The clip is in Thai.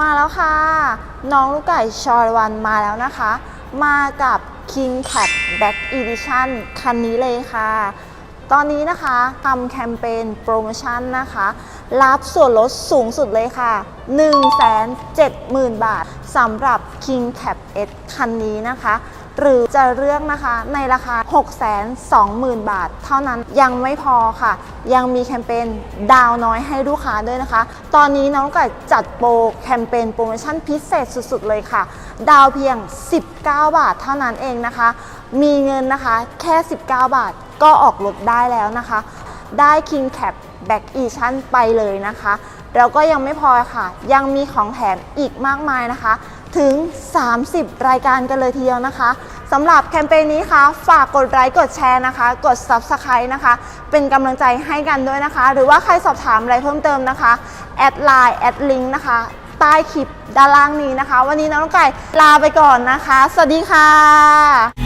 มาแล้วค่ะ น้องลูกไก่ชอรวันมาแล้วนะคะ มากับ King Cat Back Edition คันนี้เลยค่ะ ตอนนี้นะคะทำแคมเปญโปรโมชั่นนะคะ รับส่วนลดสูงสุดเลยค่ะ 170,000 บาทสำหรับ King Cap S คันนี้นะคะ หรือจะเลือกนะคะในราคา 620,000 บาท เท่านั้นยังไม่พอค่ะ ยังมีแคมเปญดาวน้อยให้ลูกค้าด้วยนะคะ ตอนนี้น้องไก่จัดโปรแคมเปญโปรโมชั่นพิเศษสุดๆเลยค่ะ ดาวเพียง 19 บาทเท่านั้นเองนะคะ มีเงินนะคะแค่ 19 บาท ก็ออกรถได้แล้วนะคะ ได้ King Cap Back Edition ไปเลยนะคะ แล้วก็ยังไม่พอค่ะ ยังมีของแถมอีกมากมายนะคะ ถึง 30 รายการกันเลยทีเดียวนะคะสำหรับแคมเปญนี้ค่ะ ฝากกดไลค์กดแชร์นะคะ กด Subscribe นะคะ เป็นกำลังใจให้กันด้วยนะคะ หรือว่าใครสอบถามอะไรเพิ่มเติมนะคะแอดไลน์แอดลิงก์นะคะใต้คลิปด้านล่างนี้นะคะ วันนี้น้องไก่ลาไปก่อนนะคะ สวัสดีค่ะ